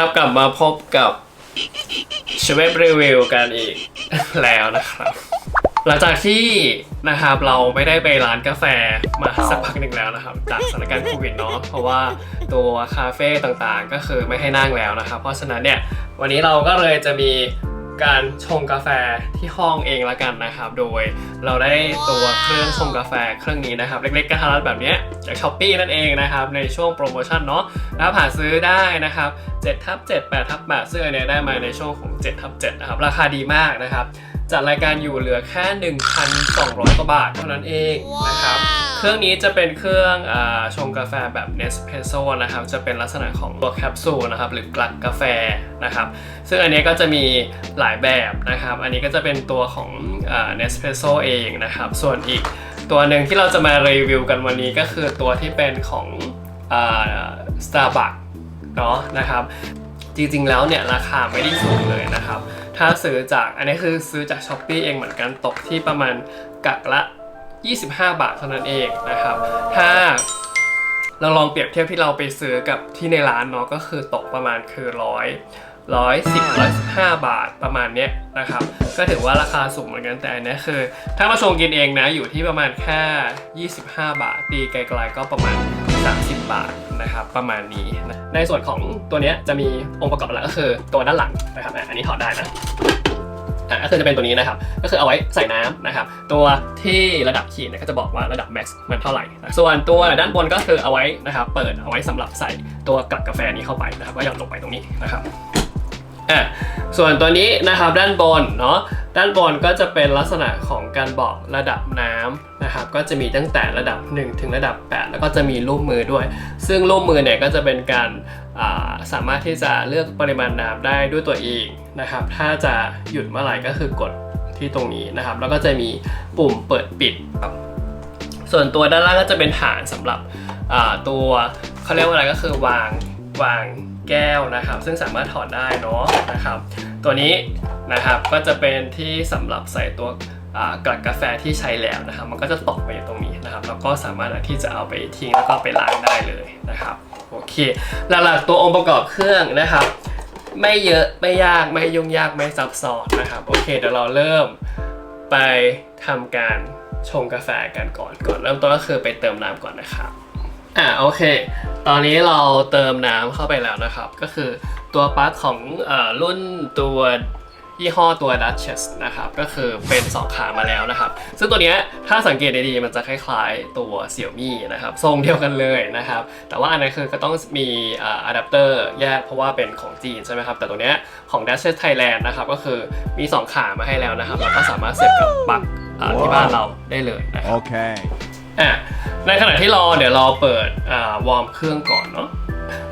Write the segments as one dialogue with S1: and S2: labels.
S1: ครับกลับมาพบกับชเวบรีวิวกันอีกแล้วนะครับ หลังจากที่นะครับเราไม่ได้ไปร้านกาแฟมาสักพักหนึ่งแล้วนะครับ จากสถานการณ์โควิดเนาะเพราะว่าตัวคาเฟ่ต่างๆก็คือไม่ให้นั่งแล้วนะครับ เพราะฉะนั้นเนี่ยวันนี้เราก็เลยจะมี การชงกาแฟที่ห้องเองละกันนะครับ โดยเราได้ตัวเครื่องชงกาแฟเครื่องนี้นะครับ เล็กๆกระทัดรัดแบบนี้จากช้อปปีนั่นเองนะครับ ในช่วงโปรโมชั่นเนาะแล้วหาซื้อได้นะครับ7ทับ7 8ทับ8ซึ่งอันเนี้ยได้มาในช่วงของ7ทับ7นะครับ ราคาดีมากนะครับจัดรายการอยู่เหลือแค่ 1,200กว่าบาทเท่านั้นเองนะครับ เครื่องนี้จะเป็นเครื่องอชงกาแฟแบบ Nespresso นะครับ จะเป็นลักษณะของตัวแคปซูลนะครับ หรือกลักกาแฟนะครับ ซึ่งอันนี้ก็จะมีหลายแบบนะครับ อันนี้ก็จะเป็นตัวของอ่า Nespresso เองนะครับ ส่วนอีกตัวหนึ่งที่เราจะมารีวิวกันวันนี้ก็คือตัวที่เป็นของอ่า Starbucks เนาะนะครับ จริงๆแล้วเนี่ยราคาไม่ได้สูงเลยนะครับ ถ้าซื้อจากอันนี้คือซื้อจาก s h อ p e e เองเหมือนกันตกที่ประมาณกักละ 25 บาทเท่านั้นเองนะครับ ถ้าเราลองเปรียบเทียบที่เราไปซื้อกับที่ในร้านเนาะก็คือตกประมาณคือร้อยร้อยสิบร้อยสิบห้าบาทประมาณเนี้ยนะครับ ก็ถือว่าราคาสูงเหมือนกันแต่อันนี้คือ ถ้ามาชงกินเองนะอยู่ที่ประมาณแค่25บาท ตีไกลๆก็ประมาณ30บาทนะครับประมาณนี้นะในส่วนของตัวเนี้ยจะมีองค์ประกอบหลักก็คือตัวด้านหลังนะครับอันนี้ถอดได้นะ อะก็คือจะเป็นตัวนี้นะครับ ก็คือเอาไว้ใส่น้ำนะครับ ตัวที่ระดับขีดเนี่ยก็จะบอกว่าระดับแม็กซ์มันเท่าไหร่ ส่วนตัวด้านบนก็คือเอาไว้นะครับ เปิดเอาไว้สำหรับใส่ตัวกลักกาแฟนี้เข้าไปนะครับก็หย่อนลงไปตรงนี้นะครับ อะส่วนตัวนี้นะครับด้านบนเนาะด้านบนก็จะเป็นลักษณะของการบอกระดับน้ำนะครับก็จะมีตั้งแต่ระดับ 1 ถึงระดับ 8 แล้วก็จะมีรูปมือด้วย ซึ่งรูปมือเนี่ยก็จะเป็นการาสามารถที่จะเลือกปริมาณน้ำได้ด้วยตัวเองนะครับถ้าจะหยุดเมื่อไหร่ก็คือกดที่ตรงนี้นะครับ แล้วก็จะมีปุ่มเปิดปิดครับส่วนตัวด้านล่างก็จะเป็นฐานสำหรับตัวเขาเรียกว่าอะไรก็คือวางวาง แก้วนะครับ ซึ่งสามารถถอดได้เนาะนะครับ ตัวนี้นะครับก็จะเป็นที่สำหรับใส่ตัวกลักกาแฟที่ใช้แล้วนะครับ มันก็จะตกไปอยู่ตรงนี้นะครับ แล้วก็สามารถที่จะเอาไปทิ้งแล้วก็ไปล้างได้เลยนะครับโอเคหลักๆตัวองค์ประกอบเครื่องนะครับ ไม่เยอะไม่ยากไม่ยุ่งยากไม่ซับซ้อนนะครับโอเคเดี๋ยวเราเริ่มไปทำการชงกาแฟกันก่อนก่อนเริ่มต้นก็คือไปเติมน้ำก่อนนะครับ อะโอเค ตอนนี้เราเติมน้ำเข้าไปแล้วนะครับ ก็คือตัวปลั๊กของอรุ่นตัวยี่ห้อตัว Duchess นะครับ ก็คือเป็น 2 ขามาแล้วนะครับ ซึ่งตัวเนี้ยถ้าสังเกตดีๆมันจะคล้ายๆตัว Xiaomi นะครับ ทรงเดียวกันเลยนะครับ แต่ว่าอันนั้นคือก็ต้องมีอะแดปเตอร์แยกเพราะว่าเป็นของจีนใช่ไหมครับ แต่ตัวเนี้ยของ Duchess Thailand นะครับ ก็คือมี 2 ขามาให้แล้วนะครับแล้วก็สามารถเสียบกับปลั๊กที่บ้านเราได้เลยนะครับ
S2: Okay.
S1: อ่ะในขณะที่รอเดี๋ยวเราเปิดอ่าวอร์มเครื่องก่อนเนาะ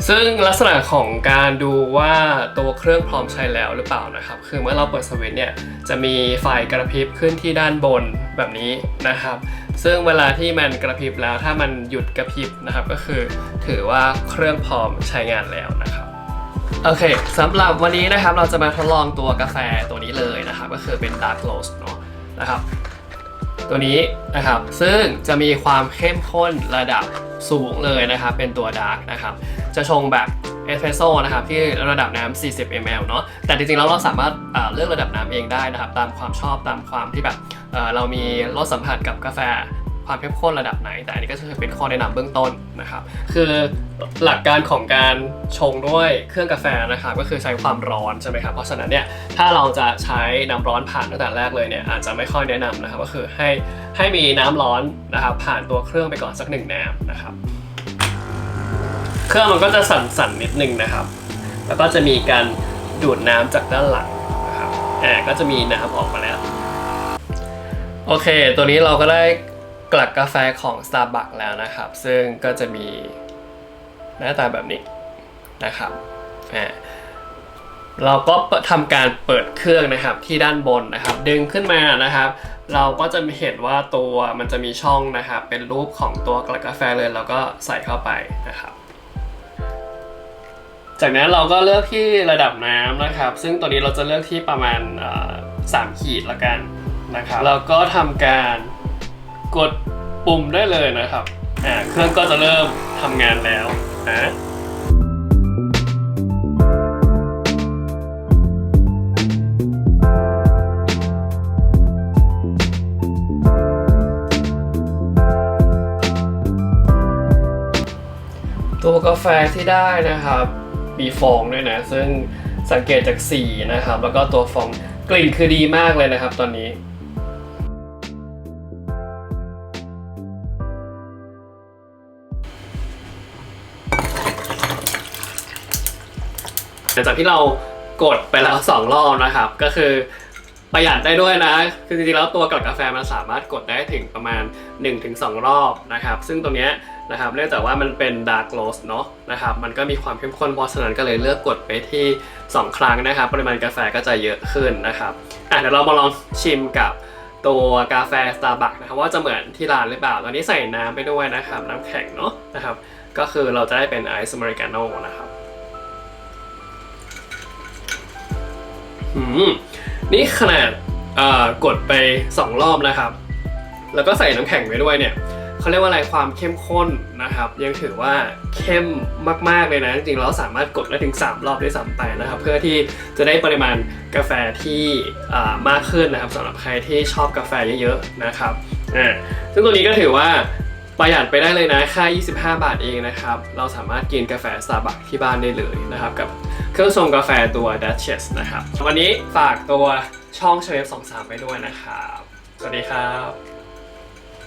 S1: ซึ่งลักษณะของการดูว่าตัวเครื่องพร้อมใช้แล้วหรือเปล่านะครับ คือเมื่อเราเปิดสวิตช์เนี่ยจะมีไฟกระพริบขึ้นที่ด้านบนแบบนี้นะครับ ซึ่งเวลาที่มันกระพริบแล้วถ้ามันหยุดกระพริบนะครับ ก็คือถือว่าเครื่องพร้อมใช้งานแล้วนะครับโอเคสำหรับวันนี้นะครับเราจะมาทดลองตัวกาแฟตัวนี้เลยนะครับ ก็คือเป็น Dark Roast เนาะนะครับ ตัวนี้นะครับ ซึ่งจะมีความเข้มข้นระดับสูงเลยนะครับ เป็นตัวดาร์กนะครับ จะชงแบบเอสเพรสโซ่นะครับที่ระดับน้ำ40 ml เนาะแต่จริงๆแล้วเราสามารถเลือกระดับน้ำเองได้นะครับ ตามความชอบตามความที่แบบเรามีรสสัมผัสกับกาแฟ ความเข้มข้นระดับไหน แต่อันนี้ก็คือเป็นข้อแนะนำเบื้องต้นนะครับ คือหลักการของการชงด้วยเครื่องกาแฟนะครับก็คือใช้ความร้อนใช่ไหมครับเพราะฉะนั้นเนี่ยถ้าเราจะใช้น้ำร้อนผ่านตั้งแต่แรกเลยเนี่ยอาจจะไม่ค่อยแนะนำนะครับก็คือให้ให้มีน้ำร้อนนะครับผ่านตัวเครื่องไปก่อนสักหนึ่งน้ำนะครับ เครื่องมันก็จะสั่นๆนิดนึงนะครับ แล้วก็จะมีการดูดน้ำจากด้านหลังนะครับแอ่าก็จะมีน้ำออกมาแล้วโอเค ตัวนี้เราก็ได้ กลักกาแฟของ Starbucks แล้วนะครับ ซึ่งก็จะมีหน้าตาแบบนี้นะครับอ่าเราก็ทำการเปิดเครื่องนะครับที่ด้านบนนะครับ ดึงขึ้นมานะครับ เราก็จะเห็นว่าตัวมันจะมีช่องนะครับ เป็นรูปของตัวกลักกาแฟเลยเราก็ใส่เข้าไปนะครับ จากนั้นเราก็เลือกที่ระดับน้ำนะครับ ซึ่งตัวนี้เราจะเลือกที่ประมาณเอ่อสามขีดละกันนะครับเราก็ทำการ กดปุ่มได้เลยนะครับเครื่องก็จะเริ่มทำงานแล้วนะตัวกาแฟที่ได้นะครับ มีฟองด้วยนะ ซึ่งสังเกตจากสีนะครับ แล้วก็ตัวฟองกลิ่นคือดีมากเลยนะครับตอนนี้ ลังจากที่เรากดไปแล้วสองรอบนะครับ ก็คือประหยัดได้ด้วยนะ คือจริงๆแล้วตัวกดกาแฟมันสามารถกดได้ถึงประมาณ 1-2 รอบนะครับ ซึ่งตรงนี้นะครับเนื่องจากว่ามันเป็น dark roast เนาะนะครับ มันก็มีความเข้มข้นเพราะฉะนั้นก็เลยเลือกกดไปที่ 2 ครั้งนะครับ ปริมาณกาแฟก็จะเยอะขึ้นนะครับอะเดี๋ยวเรามาลองชิมกับตัวกาแฟ Starbucks นะครับว่าจะเหมือนที่ร้านหรือเปล่า ตอนนี้ใส่น้ำไปด้วยนะครับ น้ำแข็งเนาะนะครับ ก็คือเราจะได้เป็นไอซ์อเมริกาโน่นะครับ นี่ขนาดกดไป 2 รอบนะครับ แล้วก็ใส่น้ำแข็งไปด้วยเนี่ยเขาเรียกว่าอะไรความเข้มข้นนะครับ ยังถือว่าเข้มมากๆเลยนะ จริงๆเราสามารถกดได้ถึง 3 รอบได้วยซ้ำไปนะครับ เพื่อที่จะได้ปริมาณกาแฟที่มากขึ้นนะครับสำหรับใครที่ชอบกาแฟเยอะๆนะครับซึ่งตัวนี้ก็ถือว่า ประหยัดไปได้เลยนะค่า 25 บาทเองนะครับ เราสามารถกินกาแฟสตาร์บัคที่บ้านได้เลยนะครับ กับเครื่องชงกาแฟตัว Duchess นะครับ วันนี้ฝากตัวช่องเชฟ23ไปด้วยนะครับ สวัสดีครับ